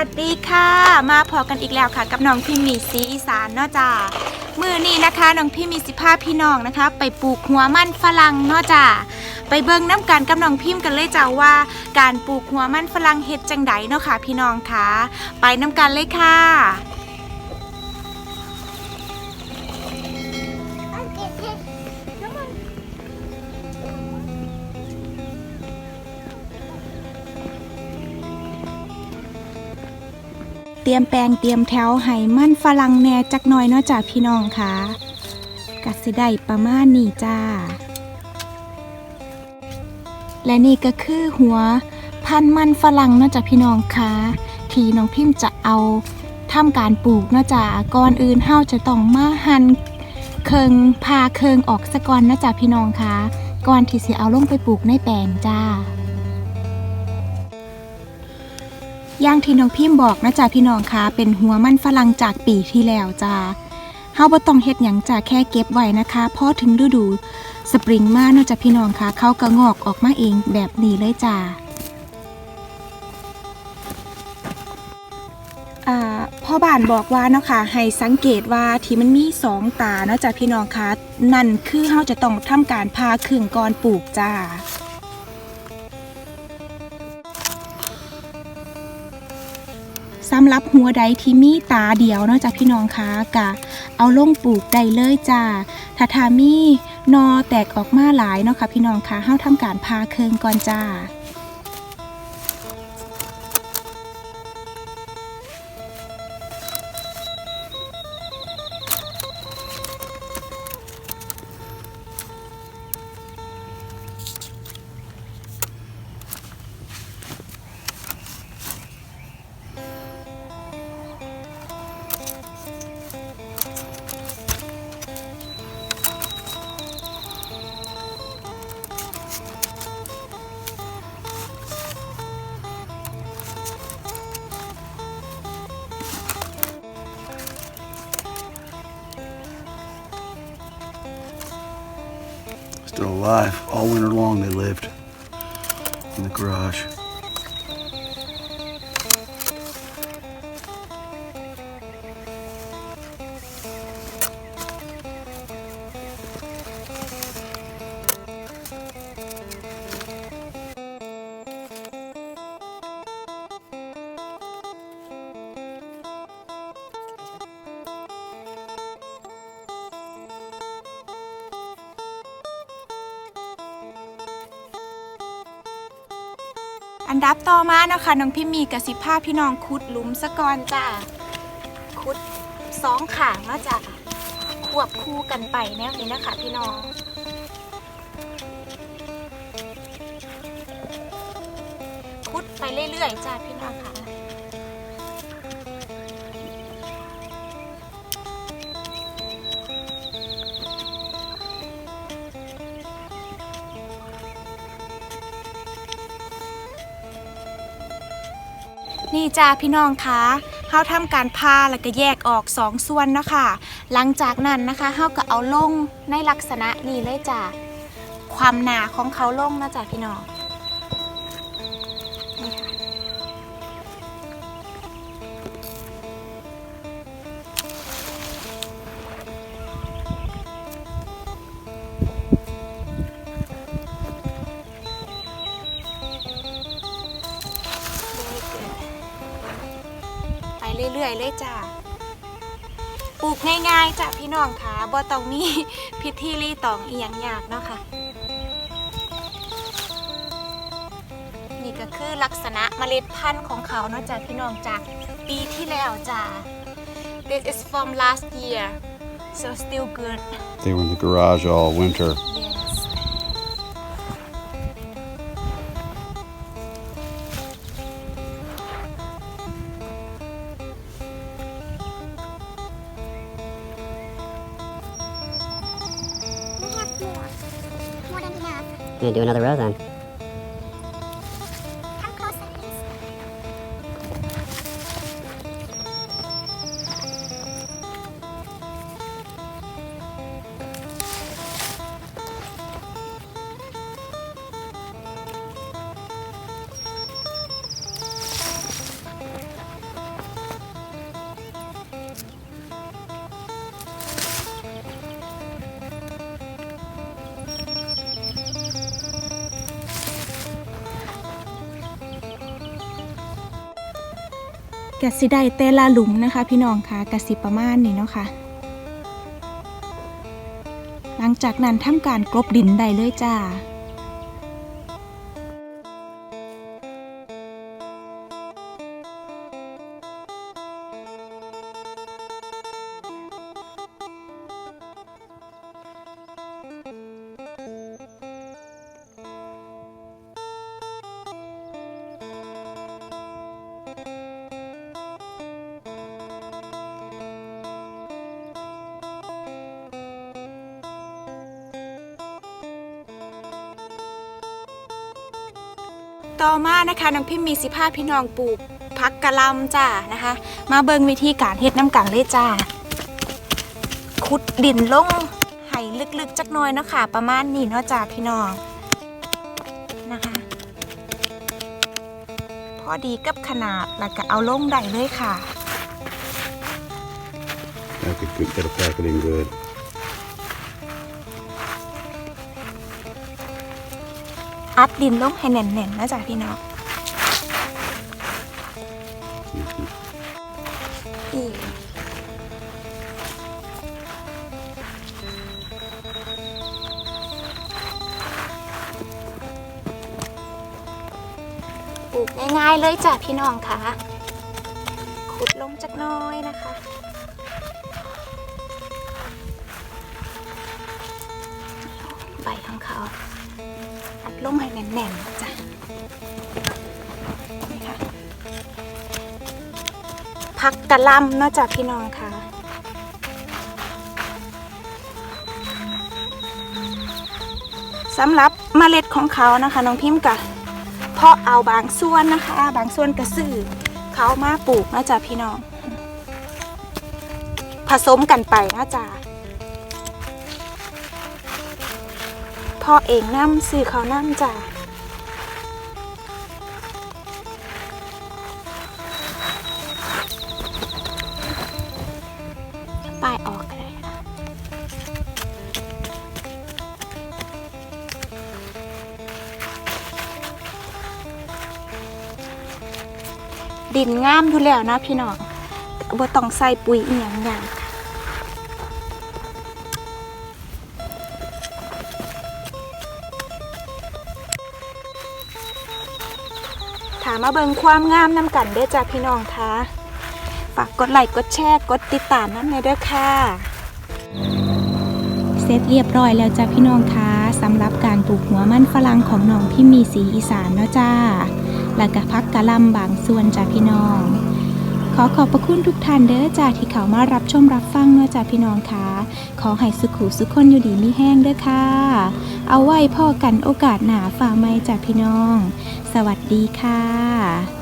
ัสดีค่ะ มาพอกันอีกแล้วค่ะ กับน้องพิมมีสีอีสานเนาะจ้ามือนี้นะคะน้องพิมมีสิภาพี่น้องนะคะ ไปปลูกหัวมันฝรั่งเนาะจ้าไปเบิ่งน้ำกันกับน้องพิมพ์กันเลยจ้าว่า การปลูกหัวมันฝรั่งเฮ็ดจังไดเนาะค่ะ พี่น้องคะไปน้ำกันเลยค่ะ รียมแปลงเตรียมแถวให้มันฝรั่งแหน่จักหน่อยเนาะจ้าพี่น้องค่ะกัสิได้ประมาณนี้จ้า และนี่ก็คือหัวพันมันฝรั่งเนาะจ้าพี่น้องค่ะที่น้องพิมพ์จะเอาทำการปลูกเนาะจ้าก่อนอื่นเฮาจะต้องมาหั่นเคิงพาเคิงออกซะก่อนเนาะจ้าพี่น้องค่ะก่อนที่สิเอาลงไปปลูกในแปลงจ้า ย่างที่น้องพิมพ์บอกนะจ๊ะพี่น้องคะเป็นหัวมันฝรั่งจากปีที่แล้วจ้าเฮาบ่ต้องเฮ็ดหยังจ้ะแค่เก็บไว้นะคะพอถึงฤดูสปริงมาเนาะจ้ะพี่น้องคะเขาก็งอกออกมาเองแบบนี้เลยจ้าอ่าพ่อบ้านบอกว่าเนาะค่ะให้สังเกตว่าที่มันมีสองตาเนาะจ้ะพี่น้องคะนั่นคือเฮาจะต้องทำการพาครึ่งก่อนปลูกจ้า สำหรับหัวใดที่มีตาเดียวเนาะจ้ะพี่น้องคะกะเอาลงปลูกได้เลยจ้าถ้าทามีนอแตกออกมาหลายเนาะค่ะพี่น้องคะเฮาทำการพาเคิงก่อนจ้า Still alive. All winter long they lived. In the garage. อันดับต่อมานะคะน้องพี่มีกสิภาพี่น้องคุดลุมสะก่อนจ้าคุดสองขางเนาจ้ะควบคู่กันไปแนวนี้นะคะพี่น้องคุดไปเรื่อยๆจ้าพี่น้องค่ะ นี่จ้าพี่น้องคะเฮาทำการพาแล้วก็แยกออกสองส่วนเนาะคะหลังจากนั้นนะคะเฮาก็เอาลงในลักษณะนี้เลยจ้าความหนาของเขาลงนะจ้าพี่น้อง รื่อยๆเลยจ้าปลูกง่ายๆจ้ะพี่น้องค่ะบ่ต้องมีพิธีรีตองอีหยังยากเนาะค่ะ นี่ก็คือลักษณะเมล็ดพันธุ์ของเขาเนาะจ้ะพี่น้องจากปีที่แล้วจ้ะ This is from last year so still good They were in the garage all winter. yes Gonna do another row then. กสิได้แต่ละหลุมนะคะ พี่น้องค่ะกสิประมาณนี้เนาะค่ะ หลังจากนั้นทำการกลบดินได้เลยจ้า ต่อมานะคะน้องพิมมีสิภาพี่น้องปลูกพักกะลำจ้านะคะ มาเบิงวิธีการเฮ็ดน้ำกันเลยจ้าขุดดินลงให้ลึกๆจักหน่อยเนาะค่ะ ประมาณนี้เนาะจ้าพี่น้องนะคะพอดีกับขนาดแล้วก็เอาลงได้เลยค่ะ I could could get a อัดดินลงให้แน่นๆนะจ้าพี่น้องอีกปลูกง่ายๆเลยจ้ะพี่น้องค่ะขุดลงจักน้อยนะคะใบของเขา อัดลงให้แน่นๆนจ้ะนี่ค่ะผักกะล่ำเนาะจ้ะพี่น้องค่ะสำหรับเมล็ดของเขานะคะน้องพิมพ์กะเพาะเอาบางส่วนนะคะ บางส่วนกระซื้อเขามาปลูกนะจ๊ะพี่น้อง ผสมกันไปนะจ๊ะ พ่อเองน้ำซื้อเขาน้ำจ้ะป้ายออกเลยดินงามอยู่แล้วนะพี่น้องบ่ต้องใส่ปุ๋ยอีหยังอย่าง ค่ะ มาเบิงความงามนำกันได้จากพี่น้องคะฝากกดไลค์กดแชร์กดติดตามน้ำในด้อค่ะ เสร็จเรียบร้อยแล้วจ้าพี่น้องคะสำหรับการปลูกหัวมันฝรั่งของน้องพี่มีสีอีสานเนาะจ้า แล้วก็พักกะลำบางส่วนจ้าพี่น้อง อขอบพระคุณทุกท่านเด้อจ้าที่เขามารับชมรับฟังเนาะจ้าพี่น้องคะขอให้สุขุสุขคนอยู่ดีมีแห้งเด้อค่ะ เอาไว้พ่อกันโอกาสหนาฝ่าไม่จ้าพี่น้อง สวัสดีค่ะ